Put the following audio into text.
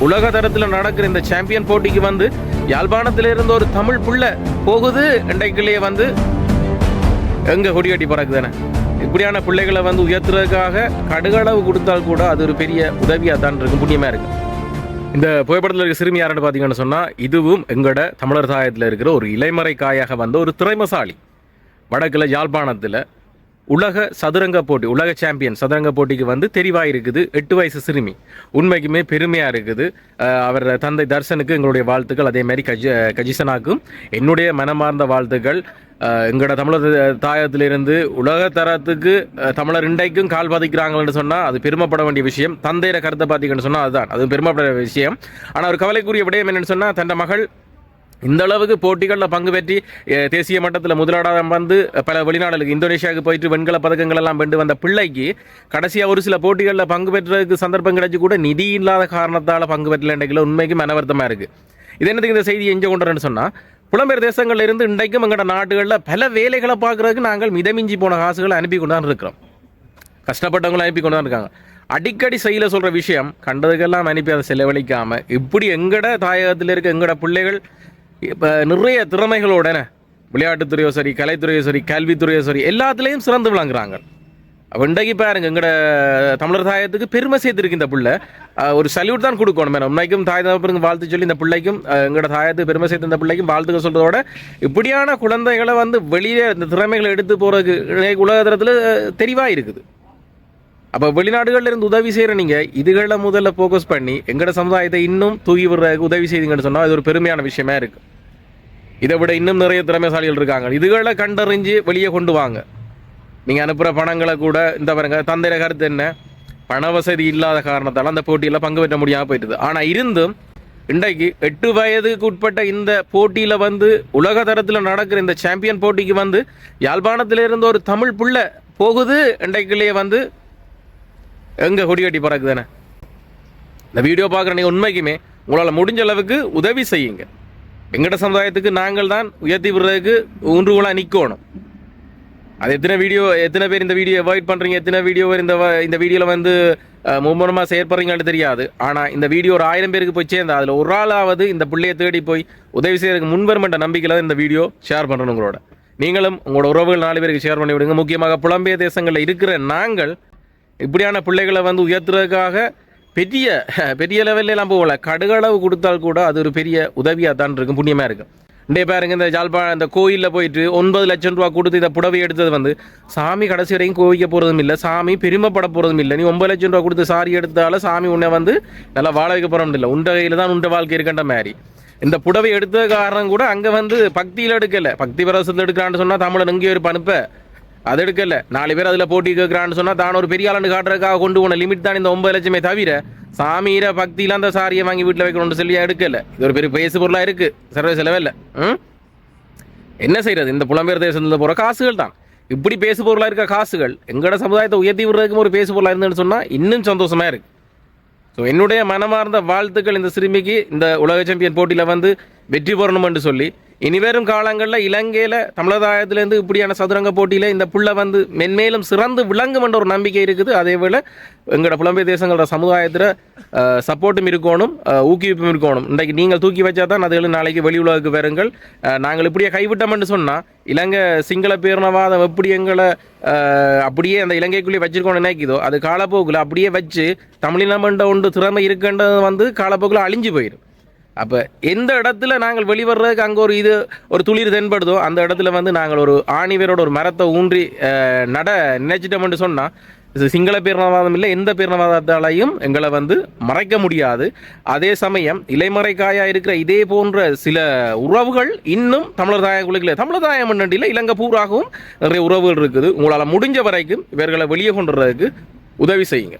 உலக தரத்தில் நடக்கிற இந்த சாம்பியன் போட்டிக்கு வந்து யாழ்ப்பாணத்தில் இருந்து ஒரு தமிழ் புள்ள போகுது இன்றைக்குள்ளேயே வந்து எங்கே கொடி கட்டி பறக்குதானே இப்படியான பிள்ளைகளை வந்து உயர்த்துறதுக்காக கடுகளவு கொடுத்தால் கூட அது ஒரு பெரிய உதவியாக தான் இருக்கும் புண்ணியமாக இருக்கு இந்த புகைப்படத்தில் இருக்க சிறுமி யாருன்னு பார்த்தீங்கன்னு சொன்னால் இதுவும் எங்களோட தமிழர் சாயத்தில் இருக்கிற ஒரு இலைமறை காயாக வந்த ஒரு திறமைசாலி. வடக்கில் யாழ்ப்பாணத்தில் உலக சதுரங்க போட்டி உலக சாம்பியன் சதுரங்க போட்டிக்கு வந்து தெரிவாக இருக்குது எட்டு வயசு சிறுமி. உண்மைக்குமே பெருமையாக இருக்குது. அவர் தந்தை தர்சனுக்கு எங்களுடைய வாழ்த்துக்கள். அதே மாதிரி கஜ கஜிசனாக்கும் என்னுடைய மனமார்ந்த வாழ்த்துக்கள். எங்களோட தமிழர் தாயத்திலிருந்து உலக தரத்துக்கு தமிழர் இண்டைக்கும் கால் பாதிக்கிறாங்கன்னு சொன்னால் அது பெருமைப்பட வேண்டிய விஷயம். தந்தையிற கருத்தை பார்த்தீங்கன்னு சொன்னால் அதுதான். அது பெருமைப்பட வேண்டிய விஷயம். ஆனால் ஒரு கவலைக்குரிய விடயம் என்னென்னு சொன்னால் தன் மகள் இந்த அளவுக்கு போட்டிகளில் பங்கு பெற்றி தேசிய மட்டத்தில் முதலாடம் வந்து பல வெளிநாடுகளுக்கு இந்தோனேஷியாவுக்கு போயிட்டு வெண்கல பதக்கங்கள் எல்லாம் வென்று வந்த பிள்ளைக்கு கடைசியாக ஒரு சில போட்டிகளில் பங்கு பெற்றதுக்கு சந்தர்ப்பம் கிடைச்சி கூட நிதி இல்லாத காரணத்தால் பங்கு பெற்றல உண்மைக்கு மனவர்த்தமாக இருக்குது இது என்னதுக்கு இந்த செய்தி எங்கே கொண்டுறேன்னு சொன்னால் புலம்பெயர் தேசங்கள்ல இருந்து இன்றைக்கும் எங்களோட நாடுகளில் பல வேலைகளை பார்க்குறதுக்கு நாங்கள் மிதமிஞ்சி போன காசுகளை அனுப்பி கொண்டு தான் இருக்கிறோம். கஷ்டப்பட்டவங்களும் அனுப்பி கொண்டு தான் இருக்காங்க. அடிக்கடி செய்யல சொல்கிற விஷயம் கண்டதுக்கெல்லாம் அனுப்பி அதை செலவழிக்காமல் இப்படி எங்கட தாயகத்தில் இருக்க எங்கட பிள்ளைகள் இப்போ நிறைய திறமைகளோட விளையாட்டுத்துறையோ சரி கலைத்துறையோ சரி கல்வித்துறையோ சரி எல்லாத்துலேயும் சிறந்து விளங்குறாங்க. அப்ப இன்றைக்கு பாருங்க எங்களோட தமிழர் தாயத்துக்கு பெருமை சேர்த்துருக்கு இந்த பிள்ளை. ஒரு சல்யூட் தான் கொடுக்கணும் மேடம் உண்மைக்கும் தாய் தகப்பனுக்கு வாழ்த்து சொல்லி இந்த பிள்ளைக்கும் எங்களோட தாயத்துக்கு பெருமை சேர்த்து இந்த பிள்ளைக்கும் வாழ்த்துக்க சொல்கிறதோட இப்படியான குழந்தைகளை வந்து வெளியே இந்த திறமைகளை எடுத்து போகிறதுக்கு உலகத்தில் தெளிவாக இருக்குது. அப்போ வெளிநாடுகளில் இருந்து உதவி செய்கிற நீங்கள் இதுகளை முதல்ல ஃபோக்கஸ் பண்ணி எங்களோட சமுதாயத்தை இன்னும் தூக்கி விடுறதுக்கு உதவி செய்தீங்கன்னு சொன்னால் அது ஒரு பெருமையான விஷயமா இருக்குது இதை விட இன்னும் நிறைய திறமைசாலிகள் இருக்காங்க. இதுகளை கண்டறிஞ்சு வெளியே கொண்டு வாங்க. நீங்கள் அனுப்புகிற பணங்களை கூட இந்த பாருங்க தந்தையில கருத்து என்ன? பண வசதி இல்லாத காரணத்தால் அந்த போட்டியில் பங்கு பெற்ற முடியாமல் போயிட்டுது. ஆனால் இருந்தும் இன்றைக்கு எட்டு வயதுக்கு உட்பட்ட இந்த போட்டியில் வந்து உலக தரத்தில் நடக்கிற இந்த சாம்பியன் போட்டிக்கு வந்து யாழ்ப்பாணத்திலிருந்து ஒரு தமிழ் புள்ள போகுது. இன்றைக்குள்ளேயே வந்து எங்கே கொடி கட்டி பறக்குதானே இந்த வீடியோ பார்க்குற நீங்கள் உண்மைக்குமே உங்களால் முடிஞ்ச அளவுக்கு உதவி செய்யுங்க. எங்கட சமுதாயத்துக்கு நாங்கள் தான் உயர்த்தி விடுறதுக்கு ஊன்றுகோலாக நிற்கணும் அது எத்தனை வீடியோ எத்தனை பேர் இந்த வீடியோ அவாய்ட் பண்ணுறீங்க எத்தனை வீடியோ இந்த வ- இந்த வீடியோவில் வந்து மும்முரமாக செயற்படுறீங்கன்னு தெரியாது. ஆனால் இந்த வீடியோ ஒரு ஆயிரம் பேருக்கு போய் சேர்ந்தா அதில் ஒரு ஆளாவது இந்த பிள்ளையை தேடி போய் உதவி செய்யறதுக்கு முன்வருமென்ற நம்பிக்கையில் தான் இந்த வீடியோ ஷேர் பண்ணுறோம் உங்களோட. நீங்களும் உங்களோட உறவுகள் நாலு பேருக்கு ஷேர் பண்ணி விடுங்க. முக்கியமாக புலம்பெயர் தேசங்களில் இருக்கிற நாங்கள் இப்படியான பிள்ளைகளை வந்து உயர்த்துறதுக்காக பெரிய பெரிய லெவல்லாம் போகல. கடுகளவு கொடுத்தால் கூட அது ஒரு பெரிய உதவியாக தான் இருக்கும் புண்ணியமாக இருக்கும். இன்றைய பாருங்க இந்த ஜாழ்பா இந்த கோயிலில் போயிட்டு ஒன்பது லட்சம் ரூபா கொடுத்து இந்த புடவை எடுத்தது வந்து சாமி கடைசி வரைக்கும் கோவிக்க போகிறதும் இல்லை சாமி பெருமைப்பட போகிறதும் இல்லை. நீ ஒன்பது லட்சம் ரூபா கொடுத்து சாரி எடுத்தால சாமி உன்னை வந்து நல்லா வாழ வைக்க போகிறோம் இல்லை. உண்ட கையில் தான் உண்ட வாழ்க்கை இருக்கின்ற மாதிரி. இந்த புடவை எடுத்த காரணம் கூட அங்கே வந்து பக்தியில் எடுக்கலை. பக்தி பிரசத்தில் எடுக்கிறான்னு சொன்னால் தமிழன் எங்கேயோ ஒரு அனுப்ப அது எடுக்கல. நாலு பேர் அதில் போட்டி கேட்குறான்னு சொன்னால் தான் ஒரு பெரிய ஆளுன்னு காட்டுறதுக்காக கொண்டு போன லிமிட் தான் இந்த ஒன்பது லட்சமே தவிர சாமியில பக்தியில அந்த சாரியை வாங்கி வீட்டில் வைக்கணும்னு சொல்லி எடுக்கல. இது ஒரு பெரிய பேசு பொருளாக இருக்கு. சர்வ செலவில் ம்? என்ன செய்யறது இந்த புலம்பெயர் தேசத்தில் போகிற காசுகள் தான். இப்படி பேசு பொருளாக இருக்க காசுகள் எங்களோட சமுதாயத்தை உயர்த்தி விடுறதுக்கும் ஒரு பேசு பொருளாக இருந்ததுன்னு சொன்னால் இன்னும் சந்தோஷமா இருக்கு. ஸோ என்னுடைய மனமார்ந்த வாழ்த்துக்கள் இந்த சிறுமிக்கு இந்த உலக சாம்பியன் போட்டியில் வந்து வெற்றி பெறணும்னு சொல்லி. இனிவரும் காலங்களில் இலங்கையில் தமிழதாயத்திலேருந்து இப்படியான சதுரங்க போட்டியில் இந்த புள்ள வந்து மென்மேலும் சிறந்து விளங்கும் என்ற ஒரு நம்பிக்கை இருக்குது. அதே போல் எங்களோட புலம்பெயர் தேசங்களோட சமுதாயத்தில் சப்போர்ட்டும் இருக்கணும் ஊக்குவிப்பும் இருக்கணும். இன்றைக்கு நீங்கள் தூக்கி வச்சா தான் அதுகளும் நாளைக்கு வெளி உலகுக்கு வருங்கள். நாங்கள் இப்படியே கைவிட்டோம்னு சொன்னால் இலங்கை சிங்கள பேரணவாதம் எப்படி எங்களை அப்படியே அந்த இலங்கைக்குள்ளேயே வச்சிருக்கோம்னு நினைக்குதோ அது காலப்போக்கில் அப்படியே வச்சு தமிழினமண்ட ஒன்று திறமை இருக்கின்றது வந்து காலப்போக்கில் அழிஞ்சு போயிடும் அப்போ எந்த இடத்துல நாங்கள் வெளிவர்றதுக்கு அங்கே ஒரு இது ஒரு துளிர் தென்படுதோ அந்த இடத்துல வந்து நாங்கள் ஒரு ஆணிவேரோட ஒரு மரத்தை ஊன்றி நட நினைச்சிட்டோம்னு சொன்னால் சிங்கள பேரணவாதம் இல்லை எந்த பேரணவாதத்தாலையும் எங்களை வந்து மறைக்க முடியாது. அதே சமயம் இலைமறைக்காயாக இருக்கிற இதே போன்ற சில உறவுகள் இன்னும் தமிழர் தாயங்களுக்குள்ள தமிழர் தாயம் மண்டண்டியில் இலங்கை பூராகவும் நிறைய உறவுகள் இருக்குது. உங்களால் முடிஞ்ச வரைக்கும் இவர்களை வெளியே கொண்டுறதுக்கு உதவி செய்யுங்க.